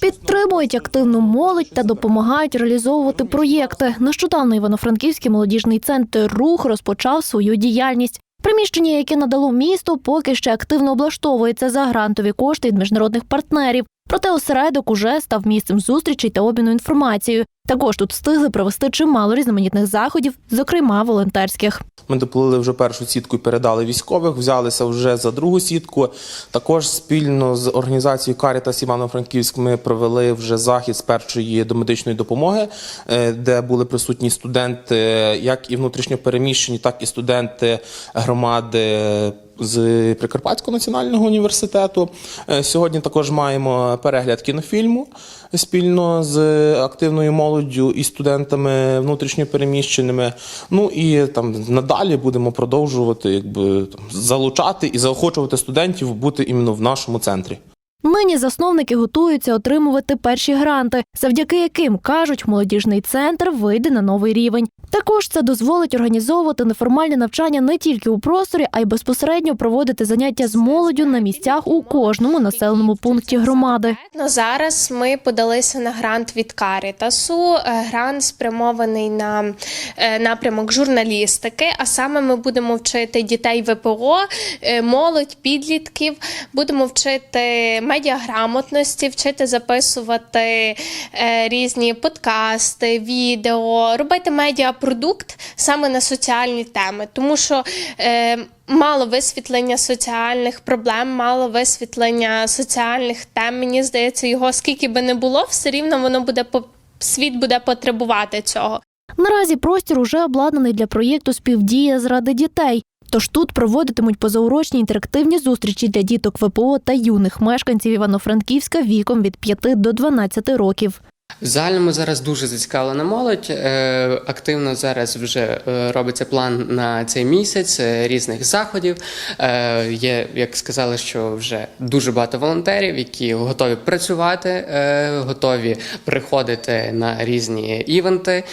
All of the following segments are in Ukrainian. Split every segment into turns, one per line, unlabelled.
Підтримують активну молодь та допомагають реалізовувати проєкти. Нещодавно Івано-Франківський молодіжний центр рух розпочав свою діяльність. Приміщення, яке надало місто, поки ще активно облаштовується за грантові кошти від міжнародних партнерів. Проте осередок уже став місцем зустрічей та обміну інформацією. Також тут встигли провести чимало різноманітних заходів, зокрема волонтерських.
Ми доплили вже першу сітку і передали військових, взялися вже за другу сітку. Також спільно з організацією Карітас Івано-Франківськ ми провели вже захід з першої домедичної допомоги, е, де були присутні студенти, як і внутрішньопереміщені, так і студенти громади. З Прикарпатського національного університету Е, сьогодні також маємо перегляд кінофільму спільно з активною молоддю і студентами внутрішньопереміщеними. Ну і там надалі будемо продовжувати якби там, залучати і заохочувати студентів бути іменно в нашому центрі.
Нині засновники готуються отримувати перші гранти, завдяки яким кажуть, молодіжний центр вийде на новий рівень. Також це дозволить організовувати неформальне навчання не тільки у просторі, а й безпосередньо проводити заняття з молоддю на місцях у кожному населеному пункті громади.
Ну, зараз ми подалися на грант від Карітасу. Е, Грант спрямований на е, напрямок журналістики. А саме ми будемо вчити дітей ВПО, е, молодь, підлітків. Будемо вчити медіаграмотності, вчити записувати різні подкасти, відео, робити медіапродукт саме на соціальні теми, тому що. Е, Мало висвітлення соціальних проблем, мало висвітлення соціальних тем. Мені здається, його скільки би не було, все рівно воно буде світ буде потребувати цього.
Наразі простір уже обладнаний для проєкту Співдія заради дітей. Тож тут проводитимуть позаурочні інтерактивні зустрічі для діток ВПО та юних мешканців Івано-Франківська віком від 5 до 12 років.
В загальному зараз дуже зацікавлена молодь. Е, Активно зараз вже е, робиться план на цей місяць е, різних заходів. Є, як сказали, що вже дуже багато волонтерів, які готові працювати, готові приходити на різні івенти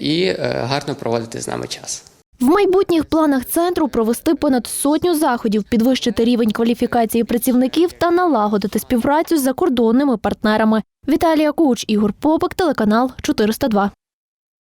і гарно проводити з нами час.
В майбутніх планах центру провести понад сотню заходів, підвищити рівень кваліфікації працівників та налагодити співпрацю з закордонними партнерами. Віталія Куч, Ігор Попик, телеканал 402.